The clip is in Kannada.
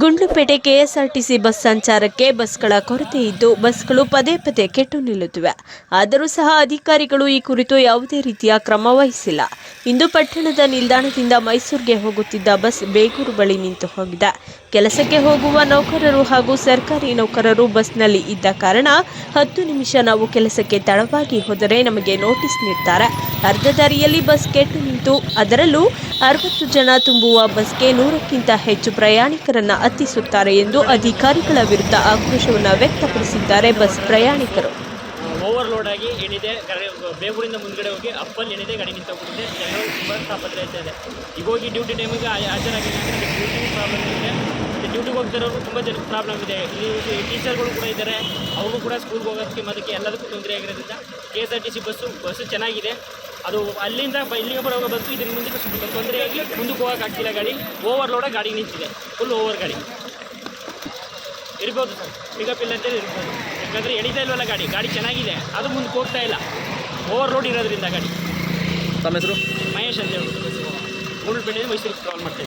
ಗುಂಡ್ಲುಪೇಟೆ ಕೆಎಸ್ಆರ್ಟಿಸಿ ಬಸ್ ಸಂಚಾರಕ್ಕೆ ಬಸ್ಗಳ ಕೊರತೆ ಇದ್ದು, ಬಸ್ಗಳು ಪದೇ ಪದೇ ಕೆಟ್ಟು ನಿಲ್ಲುತ್ತಿವೆ. ಆದರೂ ಸಹ ಅಧಿಕಾರಿಗಳು ಈ ಕುರಿತು ಯಾವುದೇ ರೀತಿಯ ಕ್ರಮ ವಹಿಸಿಲ್ಲ. ಇಂದು ಪಟ್ಟಣದ ನಿಲ್ದಾಣದಿಂದ ಮೈಸೂರಿಗೆ ಹೋಗುತ್ತಿದ್ದ ಬಸ್ ಬೇಗೂರು ಬಳಿ ನಿಂತು ಹೋಗಿದೆ. ಕೆಲಸಕ್ಕೆ ಹೋಗುವ ನೌಕರರು ಹಾಗೂ ಸರ್ಕಾರಿ ನೌಕರರು ಬಸ್ನಲ್ಲಿ ಇದ್ದ ಕಾರಣ ಹತ್ತು ನಿಮಿಷ ನಾವು ಕೆಲಸಕ್ಕೆ ತಡವಾಗಿ ಹೋದರೆ ನಮಗೆ ನೋಟಿಸ್ ನೀಡ್ತಾರೆ. ಅರ್ಧ ದಾರಿಯಲ್ಲಿ ಬಸ್ ಕೆಟ್ಟು ನಿಂತು, ಅದರಲ್ಲೂ ಅರವತ್ತು ಜನ ತುಂಬುವ ಬಸ್ಗೆ ನೂರಕ್ಕಿಂತ ಹೆಚ್ಚು ಪ್ರಯಾಣಿಕರನ್ನ ಹತ್ತಿಸುತ್ತಾರೆ ಎಂದು ಅಧಿಕಾರಿಗಳ ವಿರುದ್ಧ ಆಕ್ರೋಶವನ್ನು ವ್ಯಕ್ತಪಡಿಸಿದ್ದಾರೆ ಬಸ್ ಪ್ರಯಾಣಿಕರು. ಓವರ್ಲೋಡ್ ಆಗಿ ಏನಿದೆ ಬೇಗೂರಿಂದ ಮುಂದ್ಗಡೆ ಹೋಗಿ ಅಪ್ಪಲ್ಲಿ ಏನಿದೆ, ಗಾಡಿ ನಿಂತೋಗ್ಬಿಟ್ಟಿದೆ, ಜನರು ತುಂಬ ತಾಪತ್ರೆ ಆಗ್ತಾ ಇದೆ. ಈಗ ಹೋಗಿ ಡ್ಯೂಟಿ ಟೈಮಿಗೆ ಹಾಜರಾಗಿಲ್ಲ ಅಂದರೆ ಡ್ಯೂಟಿ ಪ್ರಾಬ್ಲಮ್ ಇದೆ. ಮತ್ತು ಡ್ಯೂಟಿಗೆ ಹೋಗ್ತಿರೋರು ತುಂಬ ಜನ ಪ್ರಾಬ್ಲಮ್ ಇದೆ. ಇಲ್ಲಿ ಟೀಚರ್ಗಳು ಕೂಡ ಇದ್ದಾರೆ. ಅವರು ಕೂಡ ಸ್ಕೂಲ್ಗೆ ಹೋಗೋದಕ್ಕೆ ಅದಕ್ಕೆ ಎಲ್ಲದಕ್ಕೂ ತೊಂದರೆ ಆಗಿರೋದ್ರಿಂದ K S R T C bus bus ಚೆನ್ನಾಗಿದೆ. ಅದು ಅಲ್ಲಿಂದ ಇಲ್ಲಿಗೆ ಬರೋ ಬಂತು. ಇದ್ರ ಮುಂದೆ ಸ್ವಲ್ಪ ತೊಂದರೆಯಾಗಿ ಮುಂದಕ್ಕೆ ಹೋಗೋಕೆ ಆಗ್ತಿಲ್ಲ ಗಾಡಿ. ಓವರ್ಲೋಡಾಗಿ ಗಾಡಿ ನಿಂತಿದೆ. ಫುಲ್ ಓವರ್ ಗಾಡಿ. ಇರ್ಬೋದು ಸರ್. ಪಿಕಪ್ ಇಲ್ಲ ಅಂತೇಳಿ ಇರ್ಬೋದು. ಯಾಕಂದರೆ ಎಳಿತಾ ಇಲ್ವಲ್ಲ ಗಾಡಿ. ಗಾಡಿ ಚೆನ್ನಾಗಿದೆ. ಅದು ಮುಂದಕ್ಕೆ ಹೋಗ್ತಾ ಇಲ್ಲ. ಓವರ್ ಓವರ್ಲೋಡ್ ಇರೋದ್ರಿಂದ ಗಾಡಿ. ತಮ್ಮ ಹೆಸರು? ಮಹೇಶ್ ಅಂತ ಹೇಳಿ. ಮೂರು ಮೈಸೂರಿಗೆ ಕಾಲ್ ಮಾಡ್ತಾ ಇದ್ದೀನಿ.